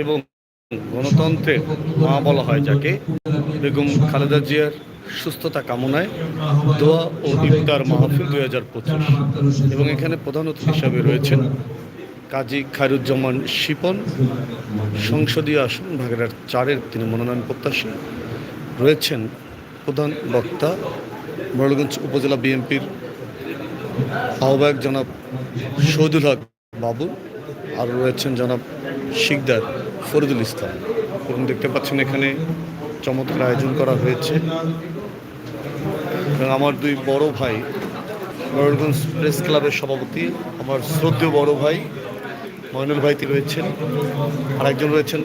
এবং গণতন্ত্রের মা বলা হয় যাকে। বেগম খালেদা জিয়ার সুস্থতা কামনায় দোয়া ও ইফতার মাহফিল দুই হাজার পঁচিশ। এবং এখানে প্রধান অতিথি হিসাবে রয়েছেন কাজী খায়রুজ্জামান শিপন, সংসদীয় আসন ভাগেরহাট চারের তিনি মনোনয়ন প্রত্যাশী। রয়েছেন প্রধান বক্তা মোড়লগঞ্জ উপজেলা বিএনপির আহ্বায়ক জনাব শহীদুল হক বাবু। আর রয়েছেন জনাব শিকদার ফরিদুল ইসলাম। এবং দেখতে পাচ্ছেন এখানে চমৎকার আয়োজন করা হয়েছে। আমার দুই বড় ভাই মোড়লগঞ্জ প্রেস ক্লাবের সভাপতি, আমার শ্রদ্ধেয় বড় ভাই ময়নুল ভাই তিনি রয়েছেন আর একজন রয়েছেন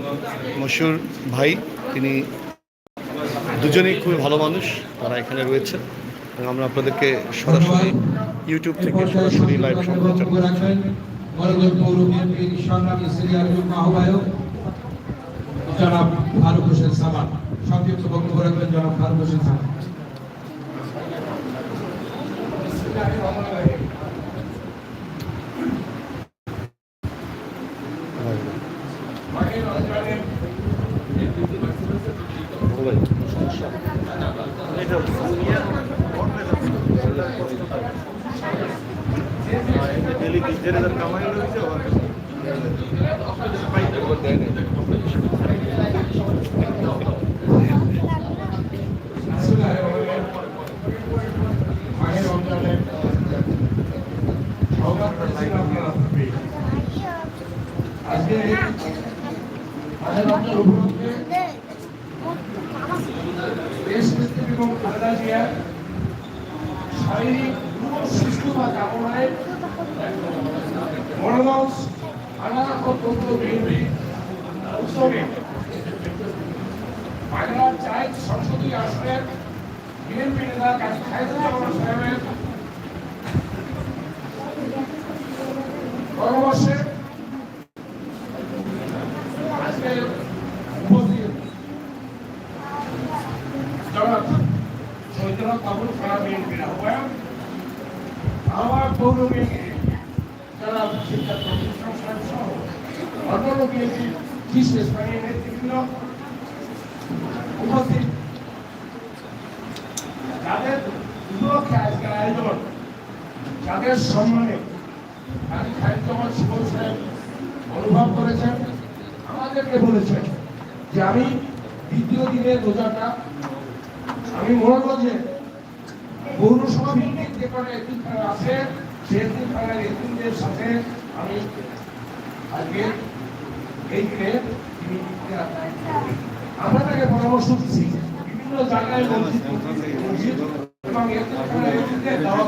মশিউর ভাই। তিনি দুজনেই খুবই ভালো মানুষ, তারা এখানে রয়েছেন। এবং আমরা আপনাদেরকে সরাসরি ইউটিউব থেকে সরাসরি লাইভ সম্প্রচার বক্তব্য রাখবেন মরগঞ্জ পৌর বিএনপির সংগ্রামী সিরিয়াল যুগ্ম আহ্বায়ক জনাব ফারুক হোসেন সামান সংক্ষিপ্ত বক্তব্য রাখবেন জনাব ফারুক হোসেন সামান? আজকে মাহের রমজান উপলক্ষে দেশ নেত্রী এবং খালেদা জিয়া শারীরিক সুস্থতা আজকে উপস্থিত জনাব শহীদুল্লাহ কাবুল খারাপ বিএনপির আহ্বায়ক আমার পৌর বিএনপি জনাব শিক্ষা প্রতিষ্ঠান সাহেব সহ অন্যান্য বিএনপি শীর্ষ স্থানীয় নেতৃবৃন্দ উপস্থিত যাদের উপলক্ষে আজকের আয়োজন যাদের সম্মানে কাজী খায়রুজ্জামান শিবন সাহেব অনুভব করেছেন? আমাদেরকে বলেছেন যে আমি দ্বিতীয় দিনের রোজাটা আমি মনে করছি পৌরসভা ভিত্তিক যে কোনো এতিমখানা আছে সেই এতিমখানার এতিমদের সাথে আমি আজকে এই তিনি আমরা তাকে পরামর্শ দিচ্ছি। বিভিন্ন জায়গায় মসজিদ এবং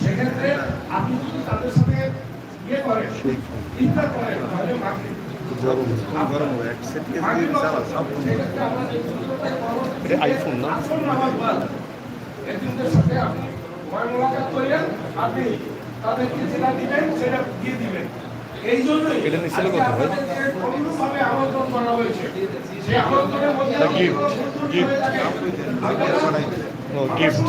সেক্ষেত্রে আপনি যদি তাদের সাথে ইয়ে করেন ইফতার করেন তাহলে মাকে আইফোন না? সাথে আপনি করিলেন আপনি তাদেরকে যেটা দিবেন সেটা দিয়ে দিবেন। এই জন্যই এটা নিয়ে ছিল কোথায়? আপনাদেরকে অনুরূপভাবে আমন্ত্রণ করা হয়েছে। সেই আমন্ত্রণের মধ্যে এটা gift, gift. ও গিফট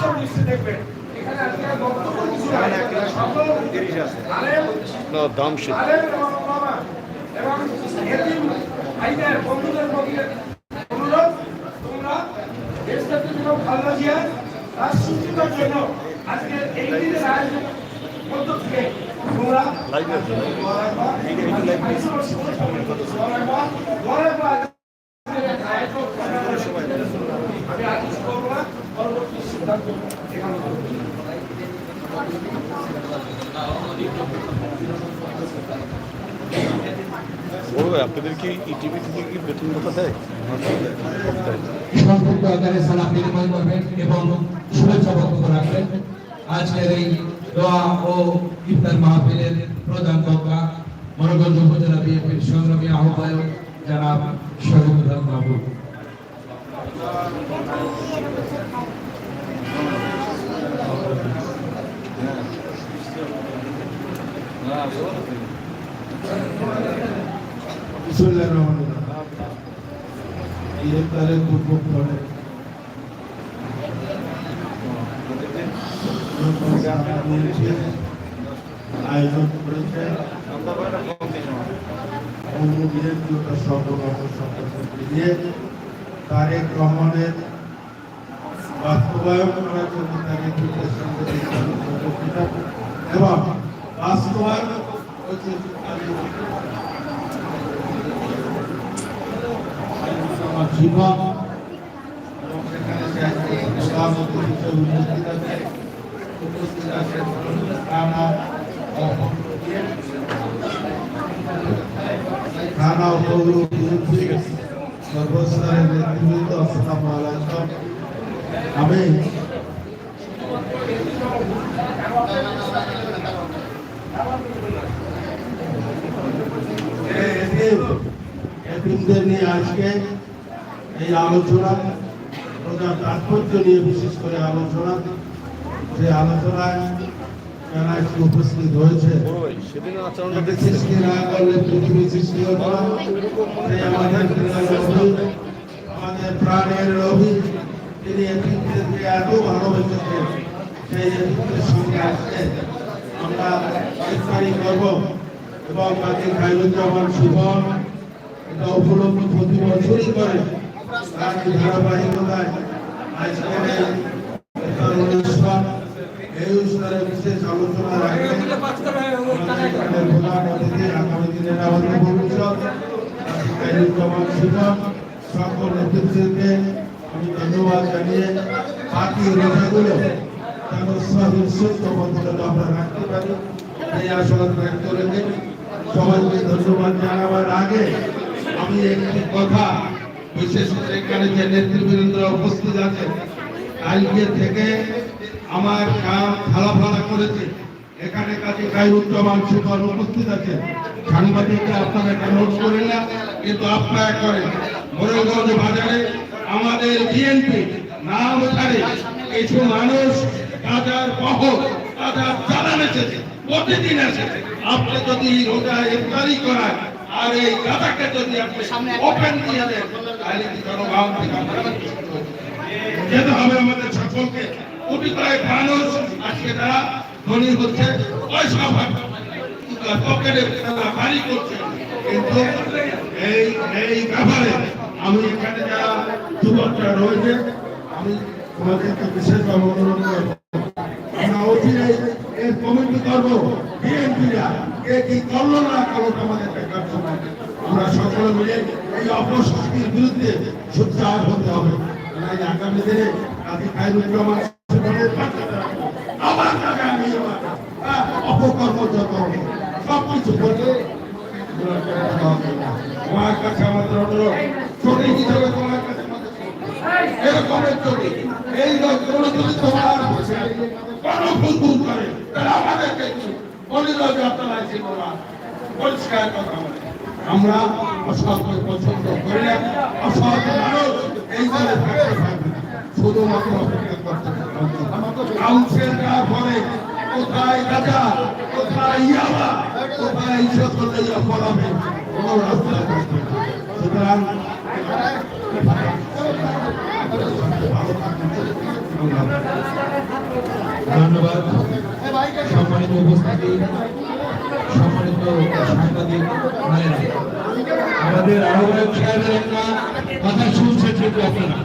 দাম সে তার সুচিতার জন্য আজকে এই দিনের আয়োজন মধ্য থেকে আপনাদের কি ইটিভি থেকে কি বেতন কথা দেয়? সংক্ষিপ্ত আকারে সালাম বিনিময় করবেন এবং শুভেচ্ছা বক্তব্য রাখবেন। আজকের এই দোয়া ও ইফতার মাহফিলের প্রধান বক্তা মনোগঞ্জ উপজেলা বিএনপির সংগ্রামী আহ্বায়ক জনাব শহীদুল বাবু বিসমুল্লাহির রহমানির রহিম। ইফতারের পূর্ব পরে আয়োজন করেছে। বিরোধিতা সর্বকর্ম সম্পর্কে মিলিয়ে তারেক রহমানের বাস্তবায়ন করার জন্য তাকে এবং বাস্তবায়ন জীবন এবং সেখানে উপস্থিত আছে। উপস্থিত আছেন ও পৌর সর্বস্তরের নেতৃবৃন্দ আমি এতিমদের নিয়ে আজকে এই আলোচনা প্রধান তাৎপর্য নিয়ে বিশেষ করে আলোচনা যে আলোচনায় যারা আজকে উপস্থিত হয়েছে। সেদিনের আচরণটা যাকে দেখছিলেন সৃষ্টি না করলে পৃথিবী সৃষ্টি হতো আমাদের আমাদের প্রাণের রবি তিনি এতিমদেরকে এত ভালোবেসেছেন সেই এতিমদের সঙ্গে আসছে আমরা ইফতারি করব এবং কাজী খাইরুজ্জামান শিবন এটা উপলব্ধি প্রতি বছরই করে। তার ধারাবাহিকতায় আজকের অনুষ্ঠানে বিশেষ আলোচনা রাখবেন আগামী দিনের আমাদের ভবিষ্যৎ কাইরুজ্জামান শিবন সকল নেতৃত্বকে আমি ধন্যবাদ জানিয়ে বাকি রোজাগুলো যেন সহিংসুস্থ মধ্যে আমরা রাখতে পারি এই আশা ব্যক্ত রেখে। সবাইকে ধন্যবাদ জানাবার আগে আমি একটি কথা বিশেষ করে এখানে যে নেতৃবৃন্দ উপস্থিত আছে কালকে থেকে আমার কাম ফালা ফালা করেছে। এখানে কাজে গাইরুজ্জামান সুপার উপস্থিত আছে। সাংবাদিকরা আপনারা নোট করেন না, কিন্তু আপনারা করেন। মোরেলগঞ্জ বাজারে আমাদের বিএনপি নাম ওখানে কিছু মানুষ গাজার বহ গাজার চালান এসেছে, প্রতিদিন এসেছে। আপনি যদি রোজা ইফতারি করান, আর এই গাজাকে যদি আপনি ওপেন দিয়ে দেন, তাহলে কি জনগণ যেতে হবে আমাদের সকলকে। কোটি মানুষ আজকে তারা ধনী হচ্ছে, পয়সা পকেটে তারা করছে। কিন্তু এই এই ব্যাপারে আমি এখানে যারা যুবকরা রয়েছে, আমি আমরা করব। কে না আমরা সকলে মিলে এই অপশক্তির বিরুদ্ধে সোচ্চার হতে হবে। আগামী দিনে কাজী দাঁড়াবো। আমার কাছে আমি অপকর্ম যত হবে, সবকিছু করলে তোমার কাছে আমাদের অনুরোধ চটি হিসাবে তোমার কাছে এরকমের চটি এই লোকগুলো যদি তোমার বলে বলে আমরা অসৎকে পছন্দ হবে ধন্যবাদ। সম্মানিত উপস্থিতি সম্মানিত সাংবাদিক আমাদের আহ্বায়ক সাহেবের একটা কথা শুনছেন কিন্তু আপনারা।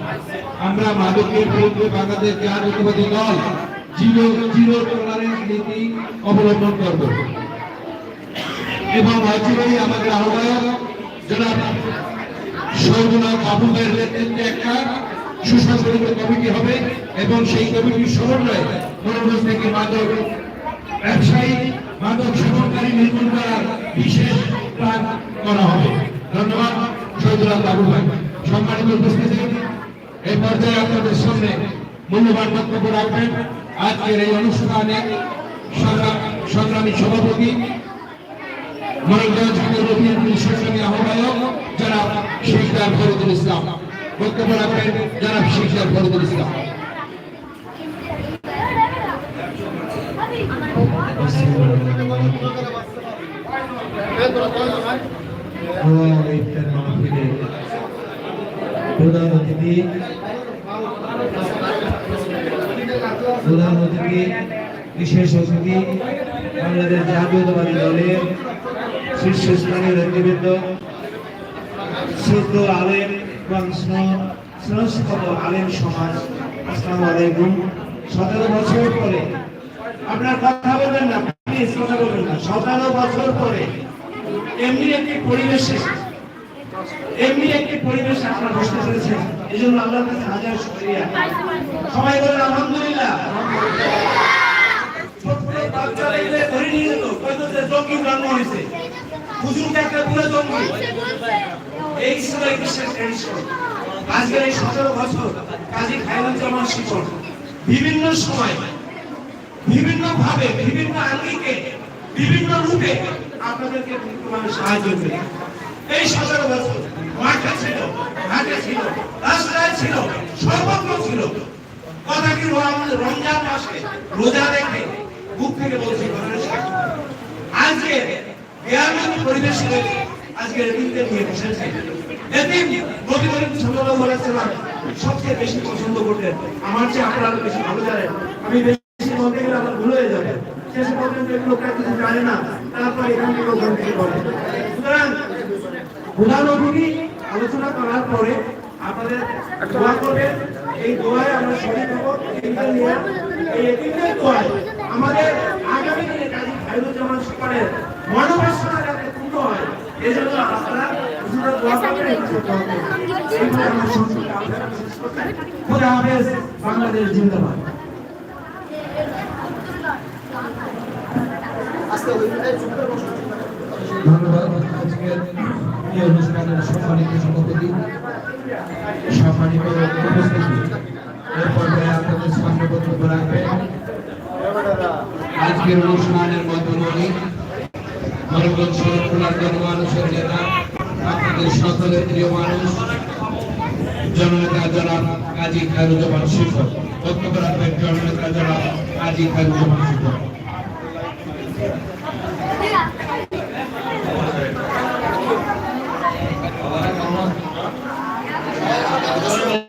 আমরা মাদকের বিরুদ্ধে বাংলাদেশ জাতীয়তাবাদী দল, জিরো জিরো টলারেন্স নীতি অবলম্বন করব। এবং অচিরেই আমাদের আহ্বায়ক জনাব সৌরনাথ আবুদের নেতৃত্বে একটা সুসংগঠিত কমিটি হবে এবং সেই কমিটির সমন্বয়ে মনোরোজ থেকে মাদক ব্যবসায়ী, মাদক সেবনকারী নির্মূল করার বিশেষ প্ল্যান করা হবে। ধন্যবাদ বাবু ভাই। সম্মানিত উপস্থিতি। এই পর্যায়ে আপনাদের সামনে মূল্যবান বক্তব্য রাখবেন। আজকের এই অনুষ্ঠানে সংগ্রা- সংগ্রামী সভাপতি মনোরঞ্জন সংগ্রামী আহ্বায়ক যারা শেখদার ফরিদুল ইসলাম। বক্তব্য রাখবেন যারা শেখদার ফরিদুল ইসলাম। প্রধান অতিথি। প্রধান অতিথি, বিশেষ অতিথি, বাংলাদেশ জাতীয়তাবাদী দলের শীর্ষস্থানীয় নেতৃবৃন্দ শুদ্ধ আলেম এবং সংস্কৃত আলেম সমাজ, আসসালামু আলাইকুম। সতেরো বছর পরে, আপনার কথা বলবেন না প্লিজ কথা বলবেন না। সতেরো বছর পরে, এমনি একটি পরিবেশ পরিবেশে এমনি একটি পরিবেশে আপনারা বসতে পেরেছেন। এই জন্য আল্লাহর কাছে হাজার শুকরিয়া। সবাই বলেন, আলহামদুলিল্লাহ। বিভিন্ন সময় বিভিন্ন ভাবে বিভিন্ন আঙ্গিকে, বিভিন্ন রূপে আপনাদেরকে সাহায্য করে এই সতেরো বছর মাঠে ছিল, ঘাটে ছিল, রাস্তায় ছিল, সর্বত্র ছিল। কথা কি রম- রমজান মাসে রোজা রেখে বুক থেকে বলছি। আজকে গ্রামীণ পরিবেশে আজকে এদিনকে নিয়ে বসেছে। এদিন নবী করিম সাল্লাল্লাহু আলাইহি সবচেয়ে বেশি পছন্দ করতেন। আমার চেয়ে আপনারা বেশি ভালো জানেন। আমি বেশি বলতে গেলে আমার ভুল হয়ে যাবে শেষ পর্যন্ত এগুলো প্রায় কিছু জানে না। তারপর এখান থেকে ওখান থেকে বলে সুতরাং আলোচনা করার পরে আপনাদের দোয়া করবেন। এই দোয়ায় আমরা শরীর নিয়ে। এই এতিমদের দোয়ায় আমাদের আগামী দিনে কাজী খায়রুজ্জামান সুপারের মনোবাসনা যাতে পূর্ণ হয় এই জন্য আপনারা হাফেজ, বাংলাদেশ জিন্দাবাদ। আজকের এই অনুষ্ঠানের সম্মানিত সভাপতি, সম্মানিত আপনাদের সকলের প্রিয় মানুষ, জননেতা জনাব কাজী খায়রুজ্জামান শিক্ষক বক্তব্য রাখবেন জননেতা জনাব কাজী খায়রুজ্জামান শিক্ষক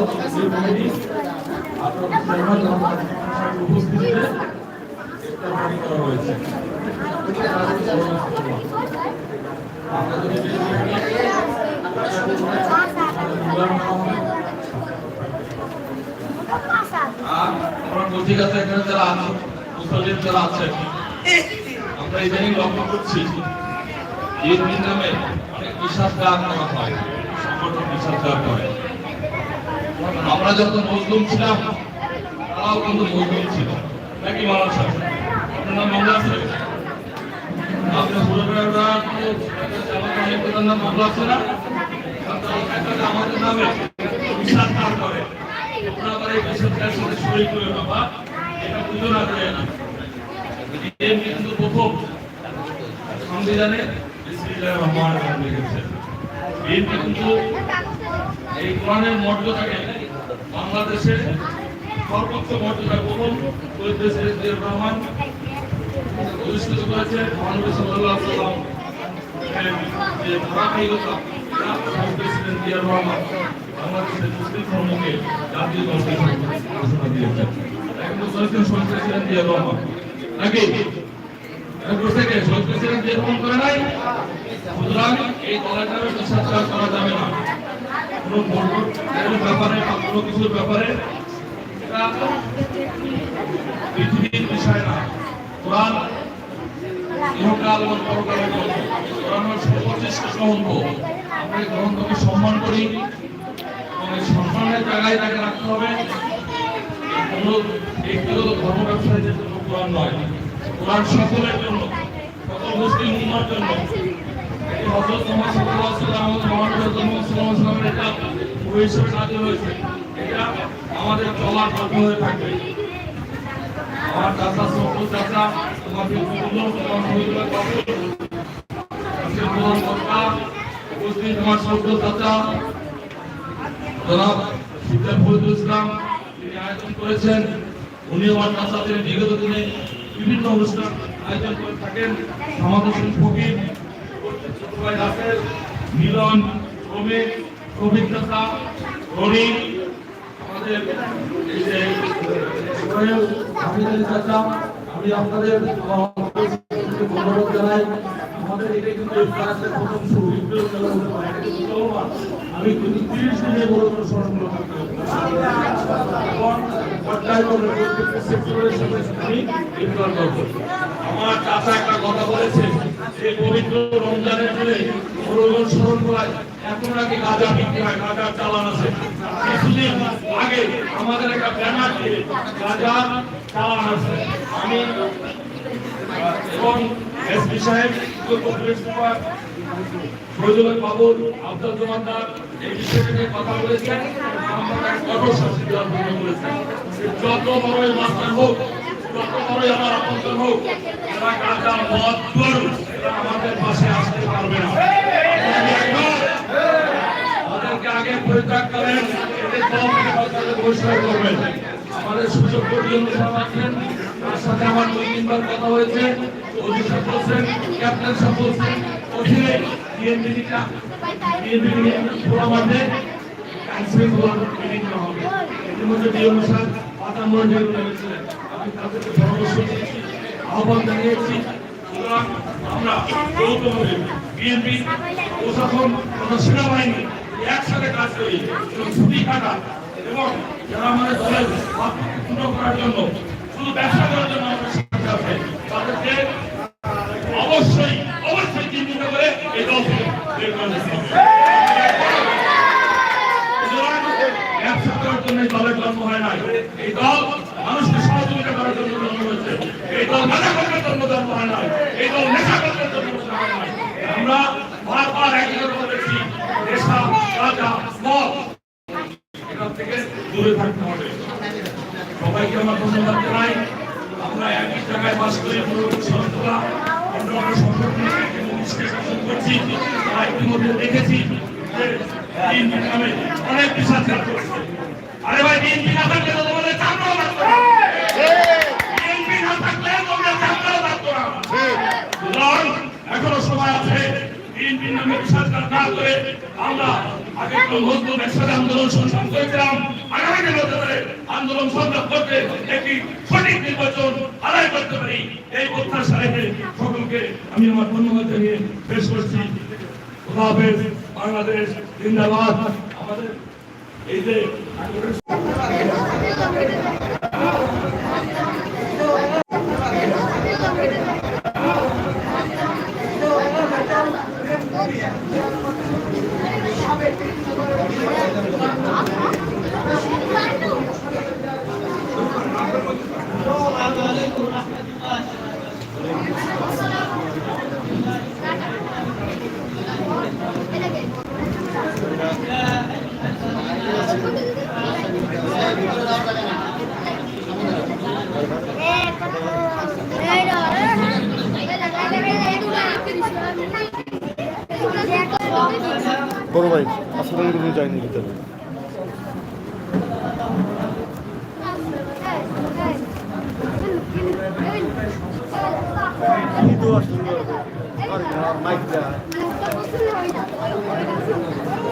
এই আমরা কচিকাতে এখানে যারা আছেন মুসলিম যারা আছেন, আমরা ইদানিং লক্ষ্য করছি ঈদ নামে অনেক নিষেধাজ্ঞা করা হয়। সংগঠন নিষেধাজ্ঞা করে। আমরা যখন মজলুম ছিলাম, তারাও কিন্তু মজলুম ছিল। নাকি মানুষ আপনার নাম মামলা আছে? আপনি হুড়োবেড়া জামাতের নাম মামলা আছে না? নামে করে। আপনারা করে বাবা সংবিধানে এই এই কোরআনের মর্যাদাকে বাংলাদেশে সর্বোচ্চ মর্যাদা করেছে জিয়াউর রহমান প্রতিষ্ঠিত করেছে মহানবী যে ধারাবাহিকতা মুসলিম ধর্মকে জাতীয় ধর্মের ঘোষণা দিয়েছেন। এখন সরকার শহীদ প্রেসিডেন্ট নাকি? প্রত্যেকে শহীদ প্রেসিডেন্ট জিয়াউর রহমান নাই। সুতরাং এই দলের বিশ্বাস করা যাবে না। ব্যাপারে বা কোনো ব্যাপারে পৃথিবীর বিষয় না কোরআন ইহকাল এবং পরকালের গ্রন্থ কোরআন সর্বশ্রেষ্ঠ গ্রন্থ আমরা সম্মান করি এবং এই সম্মানের জায়গায় তাকে রাখতে হবে কোনো ব্যক্তিগত ধর্ম ব্যবসায়ীদের জন্য কোরআন নয় কোরআন সকলের জন্য সকল মুসলিম জন্য এটি হযরত মুহাম্মদ সাল্লাল্লাহু আলাইহি ওয়াসাল্লাম নাযিল হয়েছে এটা আমাদের চলার হয়ে থাকবে আমার চাচা সবুজ চাচা তোমাকে বলল তোমার শহীদুল্লাহ কবর আজকে চাচা জনাব ফজলুল ইসলাম আয়োজন করেছেন উনি আমার চাচাদের বিগত দিনে বিভিন্ন অনুষ্ঠান আয়োজন করে থাকেন সমাজ ফকির রাসেল মিলন, শ্রমিক অভিজ্ঞতা চাচা আমাদের চাচা, আমি আপনাদের ধন্যবাদ জানাই, আমাদের এটা কিন্তু প্রথম শুরু। আমি কিন্তু তিরিশ দিনের বড় আমার একটা কথা রমজানের দিনে স্মরণ এখন আগে গাঁজা বিক্রি হয় আছে। আগে আমাদের একটা আছে। আমি এবং ফজল বাবুর আব্দুল জমাদার এই বিষয়টা নিয়ে কথা বলেছেন। কঠোর শাস্তি দেওয়ার জন্য বলেছেন যত বড়ই মাস্টার হোক, যত বড়ই আমার আপন হোক, এরা গরু এরা আমাদের পাশে আসতে পারবে না। তাদেরকে আগে পরিত্যাগ করেন এদের করবেন। আমাদের সুযোগ সাহেব আছেন তার সাথে আমার দুই তিনবার কথা হয়েছে। সাহেব বলছেন, ক্যাপ্টেন সাহেব বলছেন অধীনে বিএনপিটা বিএনপি খোলা মাঠে আইনশৃঙ্খলা মিটিং করা হবে। এর মধ্যে ডিএম সাহেব পাতামোড় যেগুলো রয়েছিলেন আমি তাদেরকে পরামর্শ এবং যারা আমাদের দলের করার জন্য, শুধু ব্যবসা করার জন্য বিএনপি নামে বিশ্বাসঘাত না করে আমরা আগে মজবুত একসাথে আন্দোলন সংগ্রাম করেছিলাম। আগামী নির্বাচনে আন্দোলন সংগ্রাম করতে একটি সঠিক নির্বাচন আদায় করতে পারি। এই প্রত্যাশা রেখে সকলকে আমি আমার ধন্যবাদ জানিয়ে পেশ করছি। খোদা হাফেজ, বাংলাদেশ জিন্দাবাদ। আমাদের এই যে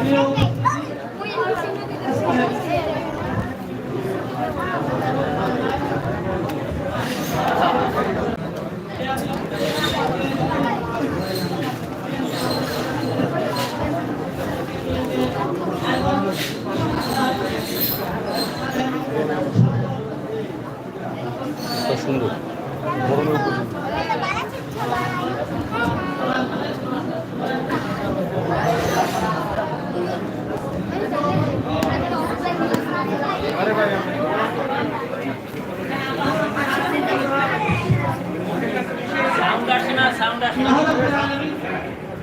you. ইমানদার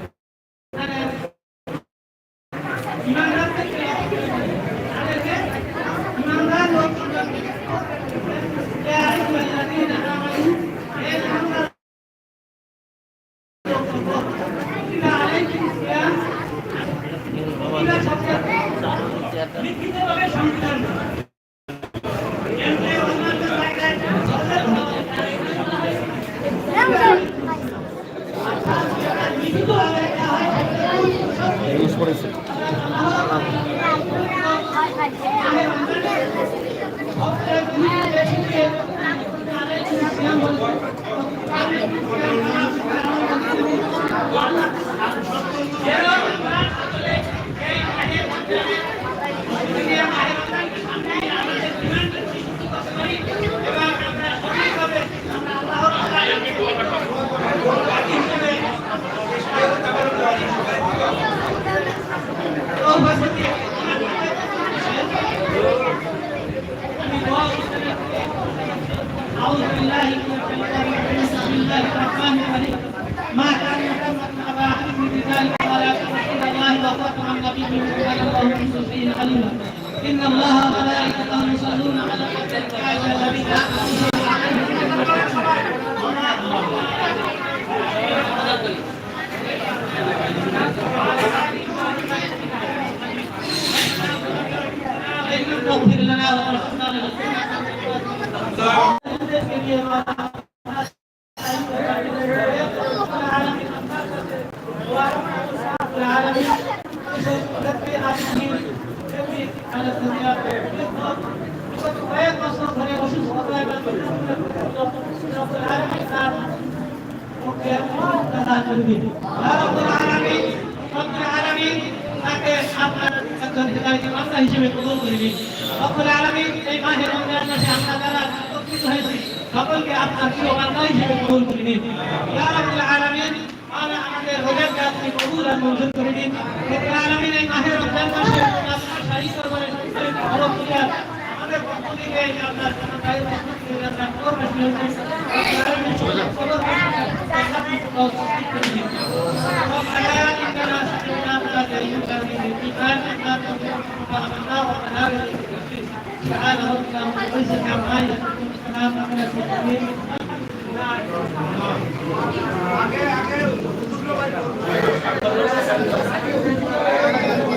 Yeah. সকল আলমী এই মাহের রমজান মাসে আমরা যারা একত্রিত হয়েছি সকলকে আপনার প্রিয় বান্দা হিসেবে কবুল করে নিন ইয়া রাব্বুল আলামিন আলা আমাদের রোজাকে আপনি কবুল আর মঞ্জুর করে দিন রব্বুল আলামিন এই মাহের রমজান মাসে আপনার শাহী দরবারে ভালো করে আমাদের পক্ষ থেকে এই আপনার জানাতায় রহমত করে আপনার করবে হয়েছে রব্বুল هذا ينبغي للإيمان أن نطلع الله ونال التوفيق تعالى ربنا وعزك عما يكون السلام على المسلمين